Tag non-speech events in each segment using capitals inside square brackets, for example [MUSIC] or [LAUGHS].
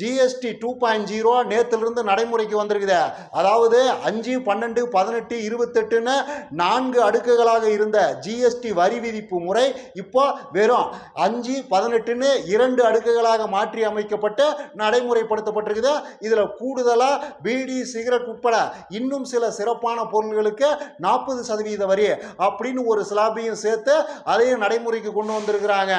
GST two point zero நேற்றுலேருந்து நடைமுறைக்கு வந்திருக்குது. அதாவது அஞ்சு பன்னெண்டு பதினெட்டு இருபத்தெட்டுன்னு நான்கு அடுக்குகளாக இருந்த ஜிஎஸ்டி வரி விதிப்பு முறை இப்போ வெறும் அஞ்சு பதினெட்டுன்னு இரண்டு அடுக்குகளாக மாற்றி அமைக்கப்பட்டு நடைமுறைப்படுத்தப்பட்டிருக்குது. இதில் கூடுதலாக பீடி சிகரெட் உட்பட இன்னும் சில சிறப்பான பொருள்களுக்கு நாற்பது சதவீத வரி அப்படின்னு ஒரு ஸ்லாபையும் சேர்த்து அதையும் நடைமுறைக்கு கொண்டு வந்திருக்கிறாங்க.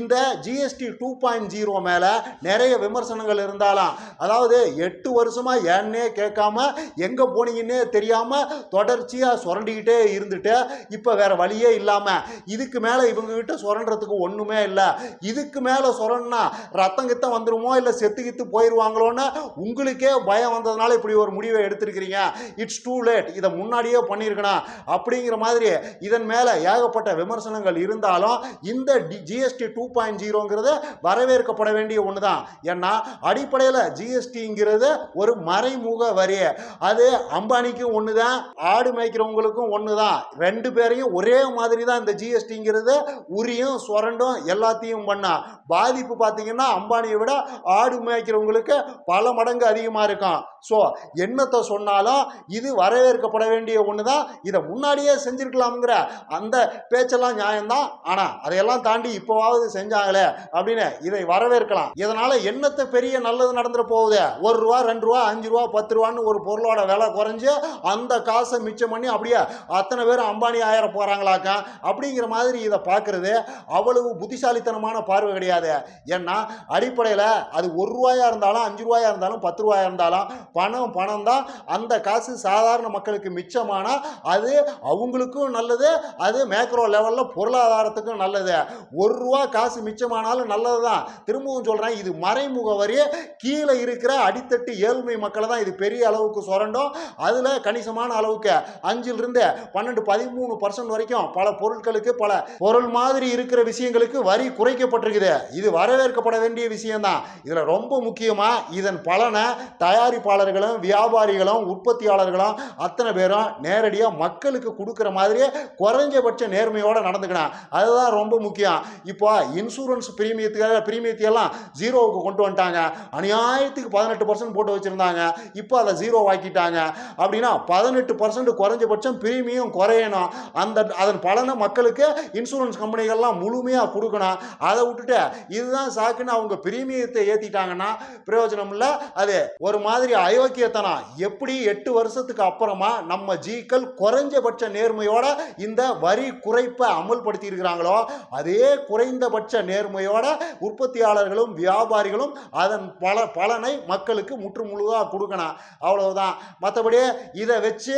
இந்த ஜிஎஸ்டி டூ பாயிண்ட் ஜீரோ மேலே நிறைய விமர்சனங்கள் இருந்தாலும். அதாவது எட்டு வருஷமா ஏன்னே கேட்காம எங்கே போனீங்கன்னே தெரியாமல் தொடர்ச்சியாக சுரண்டிக்கிட்டே இருந்துட்டு இப்போ வேற வழியே இல்லாமல் இதுக்கு மேலே இவங்ககிட்ட சுரண்டுறதுக்கு ஒன்றுமே இல்லை. இதுக்கு மேலே சுரண்டா ரத்தம் கித்தம் வந்துருமோ இல்லை செத்து கித்து போயிடுவாங்களோன்னு உங்களுக்கே பயம் வந்ததுனால இப்படி ஒரு முடிவை எடுத்திருக்கிறீங்க. இட்ஸ் டூ லேட் இதை முன்னாடியே பண்ணியிருக்கணும். அப்படிங்கிற மாதிரி இதன் மேலே ஏகப்பட்ட விமர்சனங்கள் இருந்தாலும் இந்த ஜிஎஸ்டி டூ பாயிண்ட் ஜீரோங்கிறது வரவேற்கப்பட வேண்டிய ஒன்று தான் ஏன்னா அடிப்படையில் ஜிஎஸ்டிங்கிறது ஒரு மறைமுக வரி அது அம்பானிக்கும் ஒன்று தான் ஆடு மேய்க்கிறவங்களுக்கும் ஒன்று தான் ரெண்டு பேரையும் ஒரே மாதிரி தான் இந்த ஜிஎஸ்டிங்கிறது உரியும் சுரண்டும் எல்லாத்தையும் பண்ணா. பாதிப்பு பார்த்தீங்கன்னா அம்பானியை விட ஆடு மேய்க்கிறவங்களுக்கு பல மடங்கு அதிகமாக இருக்கும் ஸோ என்னத்தை சொன்னாலும் இது வரவேற்கப்பட வேண்டிய ஒன்று தான் இதை முன்னாடியே செஞ்சிருக்கலாம்ங்கிற அந்த பேச்செல்லாம் நியாயம்தான். ஆனால் அதையெல்லாம் தாண்டி இப்போவாவது செஞ்சாங்களே அப்படின்னு இதை வரவேற்கலாம். இதனால் என்னத்தை பெரிய நல்லது நடந்துட போகுது. ஒரு ரூபா ரெண்டு ரூபா அஞ்சு ரூபா பத்து ரூபான்னு ஒரு பொருளோட விலை குறைஞ்சு அந்த காசை மிச்சம் பண்ணி அப்படியே அத்தனை பேர் அம்பானி ஆயிர போகிறாங்களாக்கா அப்படிங்கிற மாதிரி இதை பார்க்குறது அவ்வளவு புத்திசாலித்தனமான பார்வை கிடையாது. ஏன்னா அடிப்படையில் அது ஒரு ரூபாயாக இருந்தாலும் அஞ்சு ரூபாயாக இருந்தாலும் பத்து ரூபாயாக இருந்தாலும் பணம் பணம் தான் அந்த காசு சாதாரண மக்களுக்கு மிச்சமானா அது அவங்களுக்கும் நல்லது அது மேக்ரோ லெவலில் பொருளாதாரத்துக்கும் நல்லது. ஒரு ரூபா காசு மிச்சமானாலும் நல்லது தான் திரும்பவும் சொல்கிறேன் இது மறைமுக வரி கீழே இருக்கிற அடித்தட்டு ஏழ்மை மக்களை தான் இது பெரிய அளவுக்கு சுரண்டும். அதில் கணிசமான அளவுக்கு அஞ்சிலிருந்து பன்னெண்டு பதிமூணு பர்சன்ட் வரைக்கும் பல பொருட்களுக்கு பல பொருள் மாதிரி இருக்கிற விஷயங்களுக்கு வரி குறைக்கப்பட்டிருக்குது. இது வரவேற்கப்பட வேண்டிய விஷயம்தான். இதில் ரொம்ப முக்கியமாக இதன் பலனை தயாரிப்பாளர்களும் வியாபாரிகளும் உற்பத்தியாளர்களும் அத்தனை பேரும் நேரடியாக மக்களுக்கு கொடுக்குற மாதிரியே குறைஞ்சபட்ச நேர்மையோடு நடந்துக்கணும் அதுதான் ரொம்ப முக்கியம். இப்போ இன்சூரன்ஸ் பிரீமியத்துக்காக பிரீமியத்தையெல்லாம் ஜீரோவுக்கு கொண்டு வந்துட்டாங்க. அநியாயத்துக்கு பதினெட்டு பர்சன்ட் போட்டு வச்சுருந்தாங்க. இப்போ அதை ஜீரோ ஆக்கிட்டாங்க அப்படின்னா பதினெட்டு பர்சன்ட் குறைஞ்சபட்சம் பிரீமியம் குறையணும். அந்த அதன் பலனை மக்களுக்கு இன்சூரன்ஸ் கம்பெனிகள்லாம் முழுமையாக கொடுக்கணும். அதை விட்டுட்டு இதுதான் சாக்குன்னு அவங்க பிரீமியத்தை ஏற்றிட்டாங்கன்னா பிரயோஜனம் இல்லை. அது ஒரு மாதிரி அயோக்கியத்தனம். எப்படி எட்டு வருஷத்துக்கு அப்புறமா நம்ம ஜீக்கள் குறைஞ்சபட்ச நேர்மையோட இந்த வரி குறைப்பை அமல்படுத்தி இருக்கிறாங்களோ அதே குறைந்தபட்ச நேர்மையோட உற்பத்தியாளர்களும் வியாபாரிகளும் அதன் பல பலனை மக்களுக்கு முற்று முழுதாக கொடுக்கணும். அவ்வளவுதான். மற்றபடி இதை வச்சு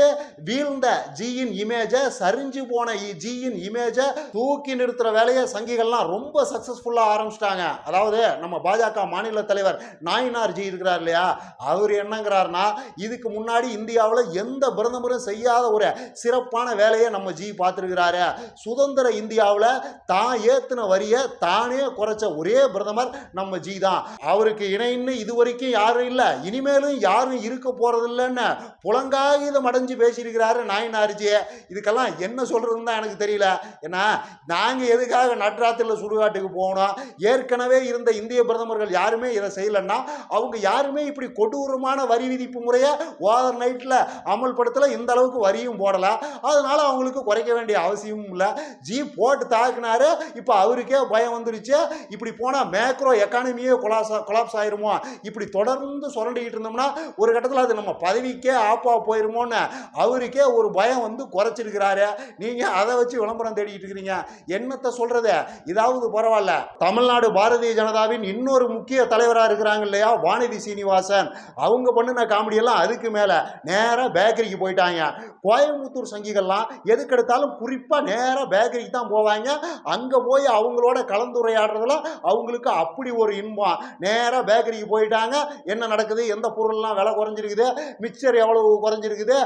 வீழ்ந்த ஜியின் இமேஜை சரிஞ்சு போன ஜியின் இமேஜை தூக்கி நிறுத்துற வேலையை சங்கிகள்லாம் ரொம்ப சக்ஸஸ்ஃபுல்லாக ஆரம்பிச்சிட்டாங்க. அதாவது நம்ம பாஜக மாநில தலைவர் நாயினார் ஜி இருக்கிறார் இல்லையா? அவர் என்னங்கிறாருன்னா இதுக்கு முன்னாடி இந்தியாவில் எந்த பிரதமரும் செய்யாத ஒரு சிறப்பான வேலையை நம்ம ஜி பார்த்துருக்கிறாரு. சுதந்திர இந்தியாவில் தான் ஏத்தின வரியை தானே குறைச்ச ஒரே பிரதமர் நம்ம ஜி தான். அவருக்கு இணைன்னு இது வரைக்கும் யாரும் இல்லை. இனிமேலும் யாரும் இருக்க போகிறதில்லன்னு புலங்காகிதம் அடைஞ்சு பேசியிருக்கிறாரு நாயனார்ஜி. இதுக்கெல்லாம் என்ன சொல்றதுன்னு தான் எனக்கு தெரியல. ஏன்னா நாங்கள் எதுக்காக நட்ராத்திரில் சுடுகாட்டுக்கு போகணும் ஏற்கனவே இருந்த இந்திய பிரதமர்கள் யாருமே இதை செய்யலைன்னா அவங்க யாருமே இப்படி கொடூரமான வரி விதிப்பு முறையை ஓவர் நைட்டில் அமல்படுத்தலை இந்த அளவுக்கு வரியும் போடலை. அதனால அவங்களுக்கு குறைக்க வேண்டிய அவசியமும் இல்லை. ஜி போட்டு தாக்குனாரு இப்போ அவருக்கே பயம் வந்துருச்சு. இப்படி போனால் மேக்ரோ எக்கானமியே கொலாஸ் கொலாப்ஸ் ஆயிருமோ? இப்படி தொடர்ந்து சுரண்டிக்கிட்டு இருந்தோம்னா ஒரு கட்டத்தில் அது நம்ம பதவிக்கே ஆப்பா போயிருமோன்னு அவருக்கே ஒரு பயம் வந்து குறைச்சிருக்கிறாரு. நீங்கள் அதை வச்சு விளம்பரம் தேடிக்கிட்டு இருக்கிறீங்க. என்னத்தை சொல்றது? இதாவது பரவாயில்ல. தமிழ்நாடு பாரதிய ஜனதாவின் இன்னொரு முக்கிய தலைவராக இருக்கிறாங்க இல்லையா? வானதி சீனிவாசன். அவங்க பண்ணின காமெடியெல்லாம் அதுக்கு மேலே. நேராக பேக்கரிக்கு போயிட்டாங்க. கோயம்புத்தூர் சங்கிகள்லாம் எதுக்கெடுத்தாலும் குறிப்பாக நேராக பேக்கரிக்கு தான் போவாங்க. அங்கே போய் அவங்களோட கலந்துரையாடுறதுல அவங்களுக்கு அப்படி ஒரு இன்பம். நேராக பேக்கரிக்கு போயிட்டாங்க. என்ன நடக்குது? எந்த பொருள்லாம் விலை குறைஞ்சிருக்குது? மிக்சர் எவ்வளவு குறைஞ்சிருக்குது?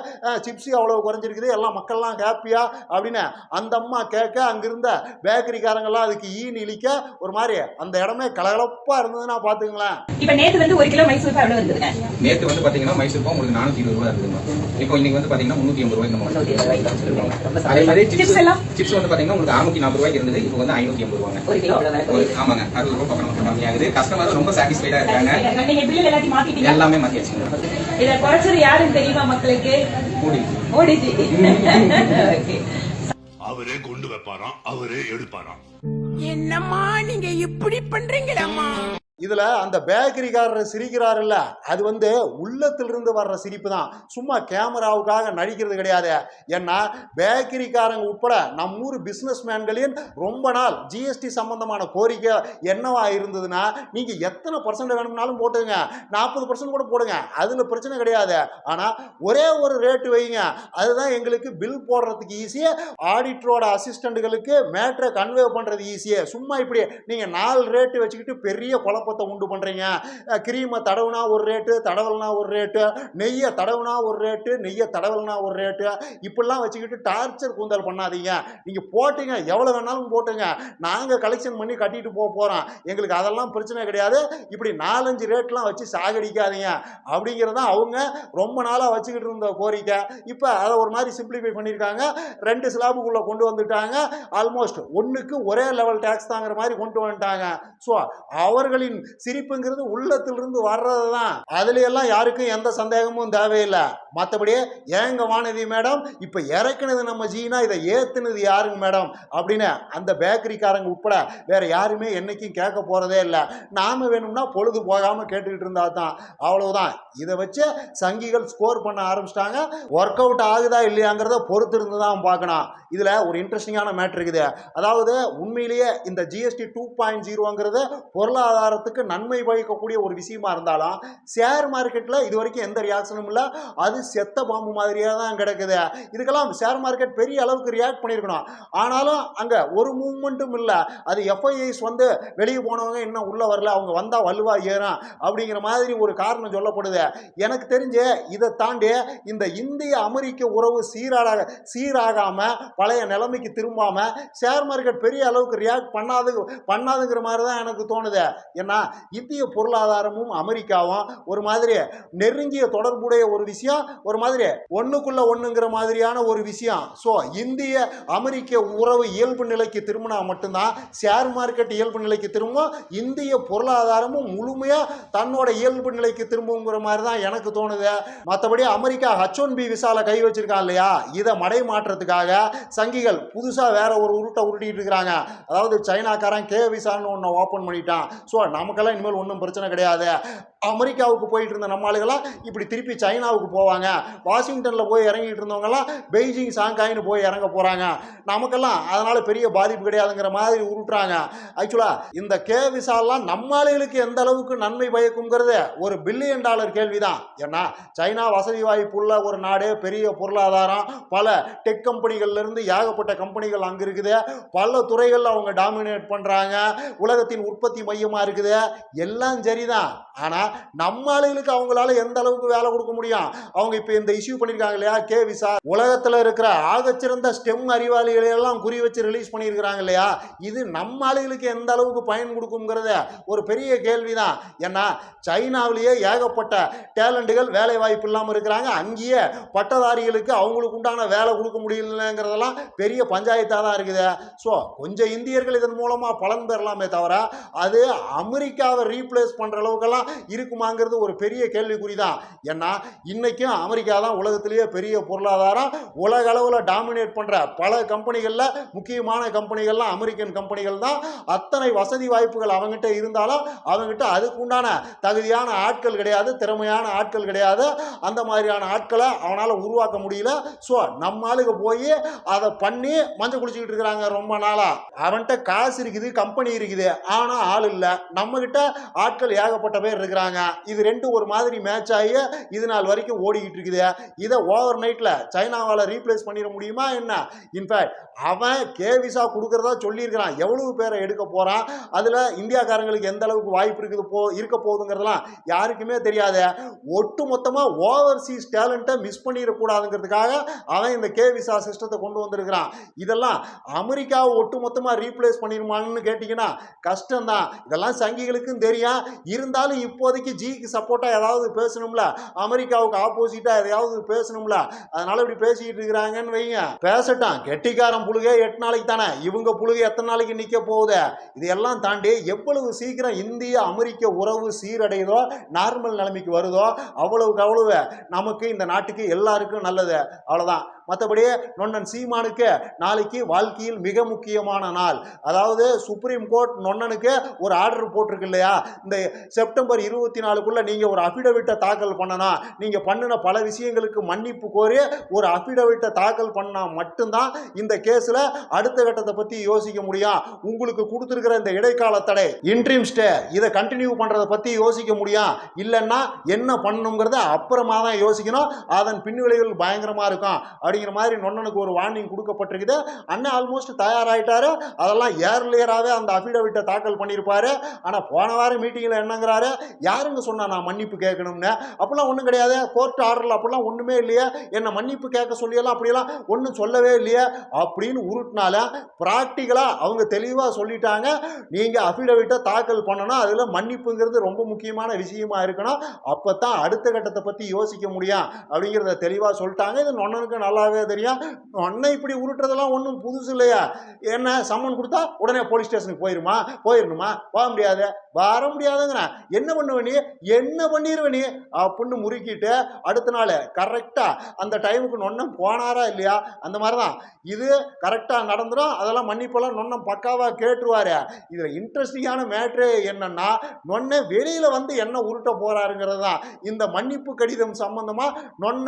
சிப்ஸு எவ்வளவு குறைஞ்சிருக்குது? எல்லாம் மக்கள்லாம் ஹாப்பியா அப்படின்னு அந்த அம்மா கேட்க அங்கிருந்த பேக்கரிக்காரங்கெல்லாம் அதுக்கு ஈன் இழிக்க ஒரு மாதிரி அந்த இடமே கலகலப்பாக இருந்ததுன்னா பார்த்துங்களேன். இப்ப நேத்து வந்து ஒரு கிலோ மைசூர் பாய் எவ்வளவு இருந்ததுங்க? நேத்து வந்து பாத்தீங்கன்னா மைசூர் பாவு உங்களுக்கு நானூத்தி இருபது ரூபாய் இருக்குங்க இப்போ இன்னைக்கு வந்து பாத்தீங்கன்னா முன்னூத்தி ஐம்பது ரூபாய் நம்ம அதே மாதிரி. சிப்ஸ் எல்லாம்? சிப்ஸ் வந்து பாத்தீங்கன்னா உங்களுக்கு அறுநூத்தி நாற்பது ரூபாய்க்கு இருந்தது. இப்போ வந்து ஐநூத்தி ஐம்பது ரூபாங்க ஒரு கிலோ ஆமாங்க. அறுபது ரூபாய் பக்கம் கம்மியாகுது கஸ்டமர் ரொம்ப சாட்டிஸ்ஃபை சாட்டிஸ்ஃபைடா இருக்காங்க. நீங்க பில்லு எல்லாத்தையும் மாத்திட்டீங்க எல்லாமே மாத்தியாச்சுங்க இத குறைச்சது யாருன்னு தெரியுமா மக்களுக்கு? கூடி மோடிஜி [LAUGHS] அவரே கொண்டு வைப்பாராம் அவரே எடுப்பாராம். என்னம்மா நீங்க இப்படி பண்றீங்களம்மா இதுல அந்த பேக்கரிக்காரர் சிரிக்கிறாருல்ல அது வந்து உள்ளத்திலிருந்து வர்ற சிரிப்பு தான் சும்மா கேமராவுக்காக நடிக்கிறது கிடையாது. ஏன்னா பேக்கரிக்காரங்க உட்பட நம்ம ஊர் பிஸ்னஸ் மேன்களின் ரொம்ப நாள் ஜிஎஸ்டி சம்பந்தமான கோரிக்கை என்னவா இருந்ததுன்னா நீங்க எத்தனை பர்சன்ட் வேணும்னாலும் போட்டுங்க. நாற்பது பர்சன்ட் கூட போடுங்க. அதுல பிரச்சனை கிடையாது. ஆனா ஒரே ஒரு ரேட்டு வைங்க. அதுதான் எங்களுக்கு பில் போடுறதுக்கு ஈஸியாக ஆடிட்டரோட அசிஸ்டண்ட்டுகளுக்கு மேட்ரை கன்வே பண்றது ஈஸியே சும்மா இப்படி நீங்க நாலு ரேட்டு வச்சுக்கிட்டு பெரிய குழப்பத்தை உண்டு பண்ணுறீங்க கிரீமை தடவுனா ஒரு ரேட்டு தடவல்னா ஒரு ரேட்டு நெய்யை தடவுனா ஒரு ரேட்டு நெய்யை தடவல்னா ஒரு ரேட்டு இப்படிலாம் வச்சுக்கிட்டு டார்ச்சர் கூந்தல் பண்ணாதீங்க. நீங்கள் போட்டீங்க எவ்வளோ வேணாலும் போட்டுங்க. நாங்கள் கலெக்ஷன் பண்ணி கட்டிட்டு போக போகிறோம் எங்களுக்கு அதெல்லாம் பிரச்சனை கிடையாது. இப்படி நாலஞ்சு ரேட்லாம் வச்சு சாகடிக்காதீங்க. அப்படிங்கிறத அவங்க ரொம்ப நாளாக வச்சுக்கிட்டு இருந்த கோரிக்கை. இப்போ அதை ஒரு மாதிரி சிம்பிளிஃபை பண்ணியிருக்காங்க. ரெண்டு ஸ்லாபுக்குள்ளே கொண்டு வந்துட்டாங்க. ஆல்மோஸ்ட் ஒன்றுக்கு ஒரே லெவல் டேக்ஸ் தாங்கிற மாதிரி கொண்டு வந்துட்டாங்க. ஸோ அவர்களின் சிரிப்புங்கிறது உள்ளத்திலிருந்து வர்றது தான் அதுல எல்லாம் யாருக்கும் எந்த சந்தேகமும் தேவையில்லை. மற்றபடி ஏங்க வானதி மேடம் இப்போ இறக்குனது நம்ம ஜீனா இதை ஏத்துனது யாருங்க மேடம்? அப்படின்னு அந்த பேக்கரிக்காரங்க உட்பட வேற யாருமே என்னைக்கும் கேட்க போறதே இல்லை. நாம வேணும்னா பொழுது போகாம கேட்டுக்கிட்டு இருந்தா தான் அவ்வளவுதான். இதை வச்சு சங்கிகள் ஸ்கோர் பண்ண ஆரம்பிச்சிட்டாங்க. ஒர்க் அவுட் ஆகுதா இல்லையாங்கிறத பொறுத்து இருந்து தான் பார்க்கணும். இதுல ஒரு இன்ட்ரெஸ்டிங்கான மேட்ரு இருக்குது. அதாவது உண்மையிலேயே இந்த ஜிஎஸ்டி டூ பாயிண்ட் ஜீரோங்கிறது பொருளாதாரத்தை பொருளாதாரத்துக்கு நன்மை பயக்கக்கூடிய ஒரு விஷயமா இருந்தாலும் ஷேர் மார்க்கெட்டில் இது வரைக்கும் எந்த ரியாக்ஷனும் இல்லை. அது செத்த பாம்பு மாதிரியாக தான் கிடக்குது. இதுக்கெல்லாம் ஷேர் மார்க்கெட் பெரிய அளவுக்கு ரியாக்ட் பண்ணியிருக்கணும். ஆனாலும் அங்கே ஒரு மூவ்மெண்ட்டும் இல்லை. அது எஃப்ஐஐஸ் வந்து வெளியே போனவங்க இன்னும் உள்ளே வரல. அவங்க வந்தால் வலுவா ஏறும் அப்படிங்கிற மாதிரி ஒரு காரணம் சொல்லப்படுது. எனக்கு தெரிஞ்சு இதை தாண்டி இந்த இந்திய அமெரிக்க உறவு சீராக சீராகாமல் பழைய நிலைமைக்கு திரும்பாமல் ஷேர் மார்க்கெட் பெரிய அளவுக்கு ரியாக்ட் பண்ணாது பண்ணாதுங்கிற மாதிரி தான் எனக்கு தோணுது. ஏன்னா இந்திய பொருளாதாரமும் அமெரிக்காவும் ஒரு மாதிரி நெருங்கிய தொடர்புடைய ஒரு விஷயம் ஒரு மாதிரி ஒன்றுக்குள்ள ஒன்றுங்கிற மாதிரியான ஒரு விஷயம். ஸோ இந்திய அமெரிக்க உறவு இயல்பு நிலைக்கு திரும்பினா மட்டும்தான் ஷேர் மார்க்கெட் இயல்பு நிலைக்கு திரும்பும் இந்திய பொருளாதாரமும் முழுமையாக தன்னோட இயல்பு நிலைக்கு திரும்புங்கிற மாதிரி தான் எனக்கு தோணுது. மற்றபடி அமெரிக்கா ஹச் ஒன் பி விசால கை வச்சிருக்கான் இல்லையா? இதை மடை மாற்றத்துக்காக சங்கிகள் புதுசாக வேற ஒரு உருட்டை உருட்டிட்டு இருக்கிறாங்க. அதாவது சைனாக்காரன் கே விசான்னு ஒன்று ஓப்பன் பண்ணிட்டான். ஸோ நமக்கெல்லாம் இனிமேல் ஒன்றும் பிரச்சனை கிடையாது. அமெரிக்காவுக்கு போயிட்டு இருந்த நம்ம ஆளுகளாம் இப்படி திருப்பி சைனாவுக்கு போவாங்க. வாஷிங்டனில் போய் இறங்கிட்டு இருந்தவங்கலாம் பெய்ஜிங் சாங்காயின்னு போய் இறங்க போகிறாங்க நமக்கெல்லாம் அதனால் பெரிய பாதிப்பு கிடையாதுங்கிற மாதிரி உருட்டுறாங்க. ஆக்சுவலாக இந்த கே விசாலாம் நம்ம ஆளுகளுக்கு எந்த அளவுக்கு நன்மை பயக்குங்கிறது ஒரு பில்லியன் டாலர் கேள்வி தான் ஏன்னா சைனா வசதி வாய்ப்புள்ள ஒரு நாடு பெரிய பொருளாதாரம். பல டெக் கம்பெனிகள்லேருந்து ஏகப்பட்ட கம்பெனிகள் அங்கே இருக்குது பல துறைகளில் அவங்க டாமினேட் பண்ணுறாங்க உலகத்தின் உற்பத்தி மையமாக இருக்குது. எல்லாம் சரிதான். ஆனால் நம்ம ஆளுகளுக்கு அவங்களால எந்த அளவுக்கு வேலை கொடுக்க முடியும்? அவங்க இப்போ இந்த இஷ்யூ பண்ணியிருக்காங்க இல்லையா? கே விசா உலகத்தில் இருக்கிற ஆகச்சிறந்த ஸ்டெம் அறிவாளிகளை எல்லாம் குறி வச்சு ரிலீஸ் பண்ணியிருக்கிறாங்க இல்லையா? இது நம்ம ஆளுகளுக்கு எந்த அளவுக்கு பயன் கொடுக்குங்கிறத ஒரு பெரிய கேள்விதான். ஏன்னா சைனாவிலேயே ஏகப்பட்ட டேலண்டுகள் வேலை வாய்ப்பு இல்லாமல் இருக்கிறாங்க. அங்கேயே பட்டதாரிகளுக்கு அவங்களுக்கு உண்டான வேலை கொடுக்க முடியலங்கிறதெல்லாம் பெரிய பஞ்சாயத்தாக தான் இருக்குது. ஸோ கொஞ்சம் இந்தியர்கள் இதன் மூலமாக பலன் பெறலாமே தவிர அது அமெரிக்காவை ரீப்ளேஸ் பண்ணுற அளவுக்கெல்லாம் இருக்குமாங்கிறது ஒரு பெரிய கேள்விக்குறி தான் ஏன்னா இன்றைக்கும் அமெரிக்கா தான் உலகத்திலேயே பெரிய பொருளாதாரம். உலக அளவில் டாமினேட் பண்ணுற பல கம்பெனிகளில் முக்கியமான கம்பெனிகள்லாம் அமெரிக்கன் கம்பெனிகள் தான். அத்தனை வசதி வாய்ப்புகள் அவங்ககிட்ட இருந்தாலும் அவங்ககிட்ட அதுக்கு உண்டான தகுதியான ஆட்கள் கிடையாது திறமையான ஆட்கள் கிடையாது. அந்த மாதிரியான ஆட்களை அவனால் உருவாக்க முடியல. ஸோ நம்ம ஆளுக்கு போய் அதை பண்ணி மஞ்சள் குடிச்சிக்கிட்டு இருக்கிறாங்க ரொம்ப நாளாக அவன்கிட்ட காசு இருக்குது கம்பெனி இருக்குது. ஆனால் ஆள் இல்லை. நம்ம நம்மக்கிட்ட ஆட்கள் ஏகப்பட்ட பேர் இருக்கிறாங்க. இது ரெண்டும் ஒரு மாதிரி மேட்ச் ஆகி இது நாள் வரைக்கும் ஓடிக்கிட்டு இருக்குது. இதை ஓவர் நைட்டில் சைனாவால் ரீப்ளேஸ் பண்ணிட முடியுமா என்ன? இன்ஃபேக்ட் அவன் கே விசா கொடுக்குறதா சொல்லியிருக்கிறான். எவ்வளவு பேரை எடுக்க போகிறான் அதில் இந்தியாக்காரங்களுக்கு எந்த அளவுக்கு வாய்ப்பு இருக்குது போ இருக்க போகுதுங்கிறதெல்லாம் யாருக்குமே தெரியாது. ஒட்டு மொத்தமாக ஓவர்சீஸ் டேலண்ட்டை மிஸ் பண்ணிடக்கூடாதுங்கிறதுக்காக அவன் இந்த கே விசா சிஸ்டத்தை கொண்டு வந்திருக்கிறான். இதெல்லாம் அமெரிக்காவை ஒட்டு மொத்தமாக ரீப்ளேஸ் பண்ணிடுமான்னு கேட்டிங்கன்னா கஷ்டம்தான். இதெல்லாம் சங்கி வங்கிகளுக்கும் தெரியும் இருந்தாலும் இப்போதைக்கு ஜிக்கு சப்போர்ட்டாக ஏதாவது பேசணும்ல? அமெரிக்காவுக்கு ஆப்போசிட்டாக எதையாவது பேசணும்ல? அதனால இப்படி பேசிக்கிட்டு இருக்கிறாங்கன்னு வைங்க. பேசட்டான் கெட்டிக்காரன் புழுகை எட்டு நாளைக்கு தானே? இவங்க புழுகை எத்தனை நாளைக்கு நிற்க போகுது? இதையெல்லாம் தாண்டி எவ்வளவு சீக்கிரம் இந்திய அமெரிக்க உறவு சீரடையுதோ நார்மல் நிலைமைக்கு வருதோ அவ்வளவுக்கு அவ்வளவு நமக்கு இந்த நாட்டுக்கு எல்லாருக்கும் நல்லது. அவ்வளோதான் மற்றபடி நொன்னன் சீமானுக்கு நாளைக்கு வாழ்க்கையில் மிக முக்கியமான நாள். அதாவது சுப்ரீம் கோர்ட் நொன்னனுக்கு ஒரு ஆர்டர் போட்டிருக்கு இல்லையா? இந்த செப்டம்பர் இருபத்தி நாலுக்குள்ள நீங்க ஒரு அஃபிடவிட்டை தாக்கல் பண்ணனா நீங்க பண்ணின பல விஷயங்களுக்கு மன்னிப்பு கோரி ஒரு அஃபிடவிட்டை தாக்கல் பண்ணா மட்டும்தான் இந்த கேஸ்ல அடுத்த கட்டத்தை பத்தி யோசிக்க முடியும். உங்களுக்கு கொடுத்துருக்கிற இந்த இடைக்கால தடை இன்ட்ரீம் ஸ்டே இதை கண்டினியூ பண்றதை பத்தி யோசிக்க முடியும். இல்லைன்னா என்ன பண்ணணுங்கிறத அப்புறமா தான் யோசிக்கணும். அதன் பின்விளைவுகள் பயங்கரமா இருக்கும். அப்படி அப்படிங்கிற மாதிரி நொண்ணனுக்கு ஒரு வார்னிங் கொடுக்கப்பட்டிருக்குது. அண்ணன் ஆல்மோஸ்ட் தயாராகிட்டாரு அதெல்லாம் ஏர்லியராகவே அந்த அஃபிடவிட்டை தாக்கல் பண்ணியிருப்பாரு ஆனால் போன வாரம் மீட்டிங்கில் என்னங்கிறாரு? யாருங்க சொன்னா நான் மன்னிப்பு கேட்கணும்னு? அப்படிலாம் ஒன்றும் கிடையாது. கோர்ட் ஆர்டரில் அப்படிலாம் ஒன்றுமே இல்லையே. என்னை மன்னிப்பு கேட்க சொல்லியெல்லாம் அப்படியெல்லாம் ஒன்றும் சொல்லவே இல்லையே. அப்படின்னு உருட்டினால ப்ராக்டிக்கலாக அவங்க தெளிவாக சொல்லிட்டாங்க. நீங்கள் அஃபிடவிட்டை தாக்கல் பண்ணணும். அதில் மன்னிப்புங்கிறது ரொம்ப முக்கியமான விஷயமா இருக்கணும். அப்போ தான் அடுத்த கட்டத்தை பற்றி யோசிக்க முடியும். அப்படிங்கிறத தெளிவாக சொல்லிட்டாங்க. இது நொண்ணனுக்கு நல்லாவே தெரியும் அண்ணன் இப்படி உருட்டுறதெல்லாம் ஒன்றும் புதுசு இல்லையா? என்ன சம்மன் கொடுத்தா உடனே போலீஸ் ஸ்டேஷனுக்கு போயிருமா? போயிடணுமா போக முடியாது. வர முடியாதுங்கிறேன் என்ன பண்ணுவ நீ? என்ன பண்ணிடுவ நீ? அப்படின்னு முறுக்கிட்டு அடுத்த நாள் கரெக்டாக அந்த டைமுக்கு நொன்னம் போனாரா இல்லையா? அந்த மாதிரி தான் இது கரெக்டாக நடந்துடும் அதெல்லாம் மன்னிப்பெல்லாம் நொன்னம் பக்காவாக கேட்டுருவாரு. இதில் இன்ட்ரெஸ்டிங்கான மேட்ரு என்னன்னா நொன்ன வெளியில் வந்து என்ன உருட்ட போகிறாருங்கிறது தான் இந்த மன்னிப்பு கடிதம் சம்பந்தமாக நொன்ன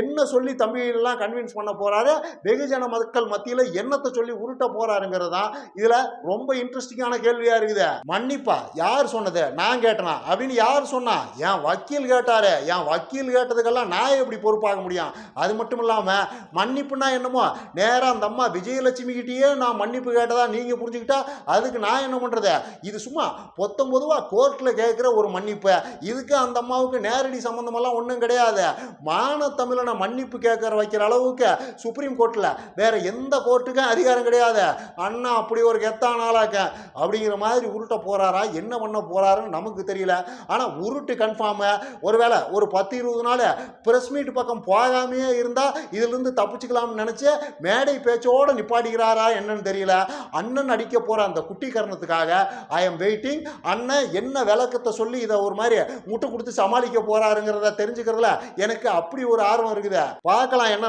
என்ன சொல்லி தம்பிகளெல்லாம் கன்வின்ஸ் பண்ண போறாரு. வெகுஜன மக்கள் மத்தியில் என்னத்தை சொல்லி உருட்ட போறாருங்கிறது தான் இதில் ரொம்ப இன்ட்ரெஸ்டிங்கான கேள்வியாக இருக்குது. மன்னிப்பா யார் சொன்னது? நான் கேட்டனா? அப்படின்னு யார் சொன்னா? என் வக்கீல் கேட்டாரு. என் வக்கீல் கேட்டதுக்கெல்லாம் நான் எப்படி பொறுப்பாக முடியும்? அது மட்டும் இல்லாமல் மன்னிப்புனா என்னமோ நேராக அந்த அம்மா விஜயலட்சுமி கிட்டேயே நான் மன்னிப்பு கேட்டதா நீங்கள் புரிஞ்சுக்கிட்டா அதுக்கு நான் என்ன பண்ணுறது இது சும்மா பொத்தம் பொதுவாக கோர்ட்டில் கேட்குற ஒரு மன்னிப்பு. இதுக்கு அந்த அம்மாவுக்கு நேரடி சம்மந்தமெல்லாம் ஒன்றும் கிடையாது. மான தமிழனை மன்னிப்பு கேட்குற வைக்கிற அளவுக்கு சுப்ரீம் கோர்ட்டில் வேற எந்த கோர்ட்டுக்கும் அதிகாரம் கிடையாது. அண்ணா அப்படி ஒரு கெத்தானாலாக்க அப்படிங்கிற மாதிரி உருட்ட போறாரா? என்ன பண்ண போறாருன்னு நமக்கு தெரியல. ஆனால் உருட்டு கன்ஃபார்மு ஒருவேளை ஒரு பத்து இருபது நாள் ப்ரெஸ் மீட் பக்கம் போகாமையே இருந்தால் இதிலிருந்து தப்பிச்சுக்கலாம்னு நினச்சி மேடை பேச்சோடு நிப்பாட்டிக்கிறாரா என்னன்னு தெரியல. அண்ணன் அடிக்க போகிற அந்த குட்டி கரணத்துக்காக ஐ எம் வெயிட்டிங் அண்ணன் என்ன விளக்கத்தை சொல்லி இதை ஒரு மாதிரி முட்டு கொடுத்து சமாளிக்க போகிறாருங்கிறத தெரிஞ்சுக்கிறதுல எனக்கு அப்படி ஒரு ஆர்வம் இருக்குது. பார்க்கலாம் என்ன